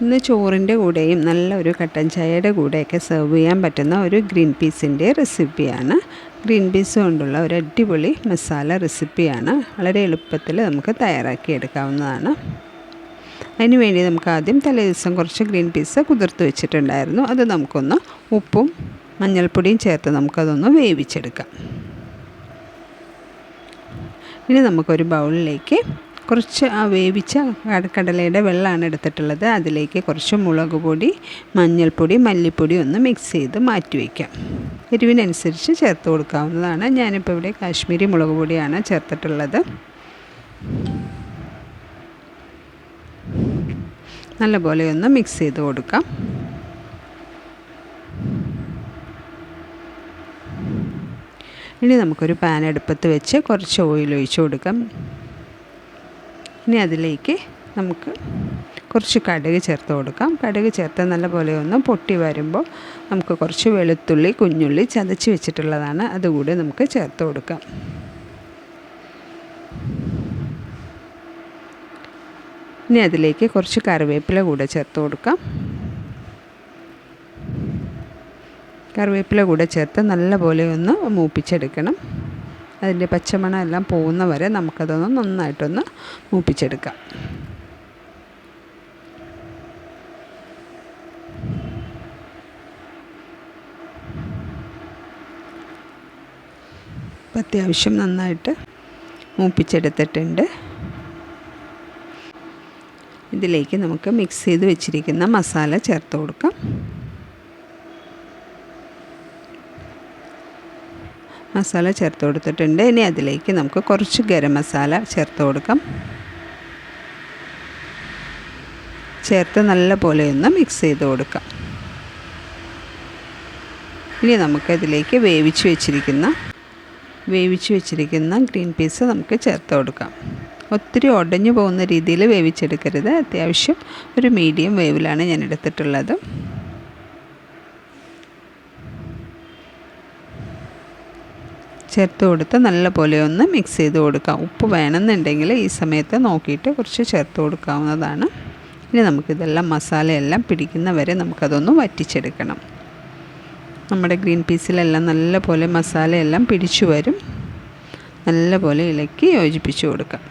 ഇന്ന് ചോറിന്റെ കൂടെയും നല്ല ഒരു കട്ടൻ ചായയുടെ കൂടെയൊക്കെ സെർവ് ചെയ്യാൻ പറ്റുന്ന ഒരു ഗ്രീൻ പീസിന്റെ റെസിപ്പിയാണ്. ഗ്രീൻ പീസ് കൊണ്ടുള്ള ഒരു അടിപൊളി മസാല റെസിപ്പിയാണ്. വളരെ എളുപ്പത്തിൽ നമുക്ക് തയ്യാറാക്കി എടുക്കാവുന്നതാണ് അതിനുവേണ്ടി നമുക്ക് ആദ്യം തലേ ദിവസം കുറച്ച് ഗ്രീൻ പീസ് കുതിർത്ത് വെച്ചിട്ടുണ്ടായിരുന്നു. അത് നമുക്കൊന്ന് ഉപ്പും മഞ്ഞൾപ്പൊടിയും ചേർത്ത് നമുക്കതൊന്ന് വേവിച്ചെടുക്കാം. ഇനി നമുക്കൊരു ബൗളിലേക്ക് കുറച്ച് ആ വേവിച്ച കടലയുടെ വെള്ളമാണ് എടുത്തിട്ടുള്ളത്. അതിലേക്ക് കുറച്ച് മുളക് പൊടി മഞ്ഞൾപ്പൊടി മല്ലിപ്പൊടി ഒന്ന് മിക്സ് ചെയ്ത് മാറ്റി വയ്ക്കാം എരിവിനനുസരിച്ച് ചേർത്ത് കൊടുക്കാവുന്നതാണ്. ഞാനിപ്പോൾ ഇവിടെ കാശ്മീരി മുളക് പൊടിയാണ് ചേർത്തിട്ടുള്ളത്. നല്ലപോലെ ഒന്ന് മിക്സ് ചെയ്ത് കൊടുക്കാം. ഇനി നമുക്കൊരു പാൻ അടുപ്പത്ത് വെച്ച് കുറച്ച് ഓയിൽ ഒഴിച്ച് കൊടുക്കാം. ഇനി അതിലേക്ക് നമുക്ക് കുറച്ച് കടുക് ചേർത്ത് കൊടുക്കാം. കടുക് ചേർത്ത് നല്ലപോലെ ഒന്ന് പൊട്ടി വരുമ്പോൾ നമുക്ക് കുറച്ച് വെളുത്തുള്ളി കുഞ്ഞുള്ളി ചതച്ച് വെച്ചിട്ടുള്ളതാണ്. അതുകൂടി നമുക്ക് ചേർത്ത് കൊടുക്കാം. ഇനി അതിലേക്ക് കുറച്ച് കറിവേപ്പില കൂടെ ചേർത്ത് കൊടുക്കാം. കറിവേപ്പില കൂടെ ചേർത്ത് നല്ലപോലെ ഒന്ന് മൂപ്പിച്ചെടുക്കണം. അതിന്റെ പച്ചമണം എല്ലാം പോകുന്ന വരെ നമുക്കതൊന്ന് നന്നായിട്ടൊന്ന് മൂപ്പിച്ചെടുക്കാം. അത്യാവശ്യം നന്നായിട്ട് മൂപ്പിച്ചെടുത്തിട്ടുണ്ട്. ഇതിലേക്ക് നമുക്ക് മിക്സ് ചെയ്ത് വെച്ചിരിക്കുന്ന മസാല ചേർത്ത് കൊടുക്കാം. മസാല ചേർത്ത് കൊടുത്തിട്ടുണ്ട്. ഇനി അതിലേക്ക് നമുക്ക് കുറച്ച് ഗരം മസാല ചേർത്ത് കൊടുക്കാം. ചേർത്ത് നല്ല ഒന്ന് മിക്സ് ചെയ്ത് കൊടുക്കാം. ഇനി നമുക്ക് അതിലേക്ക് വേവിച്ച് വെച്ചിരിക്കുന്ന വേവിച്ച് വെച്ചിരിക്കുന്ന ഗ്രീൻ പീസ് നമുക്ക് ചേർത്ത് കൊടുക്കാം. ഒത്തിരി ഉടഞ്ഞു പോകുന്ന രീതിയിൽ വേവിച്ചെടുക്കരുത്. അത്യാവശ്യം ഒരു മീഡിയം വേവിലാണ് ഞാൻ എടുത്തിട്ടുള്ളത്. ചേർത്ത് കൊടുത്ത് നല്ലപോലെ ഒന്ന് മിക്സ് ചെയ്ത് കൊടുക്കാം. ഉപ്പ് വേണമെന്നുണ്ടെങ്കിൽ ഈ സമയത്ത് നോക്കിയിട്ട് കുറച്ച് ചേർത്ത് കൊടുക്കാവുന്നതാണ്. ഇനി നമുക്കിതെല്ലാം മസാലയെല്ലാം പിടിക്കുന്ന വരെ നമുക്കതൊന്ന് വറ്റിച്ചെടുക്കണം. നമ്മുടെ ഗ്രീൻ പീസിലെല്ലാം നല്ലപോലെ മസാലയെല്ലാം പിടിച്ചു വരും. നല്ലപോലെ ഇളക്കി യോജിപ്പിച്ച് കൊടുക്കാം.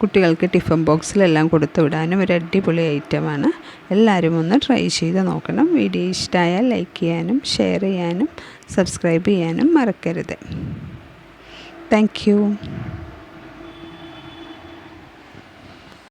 കുട്ടികൾക്ക് ടിഫിൻ ബോക്സിലെല്ലാം കൊടുത്തു വിടാനും ഒരു അടിപൊളി ഐറ്റമാണ്. എല്ലാവരും ഒന്ന് ട്രൈ ചെയ്ത് നോക്കണം. വീഡിയോ ഇഷ്ടമായാൽ ലൈക്ക് ചെയ്യാനും ഷെയർ ചെയ്യാനും സബ്സ്ക്രൈബ് ചെയ്യാനും മറക്കരുത്. താങ്ക്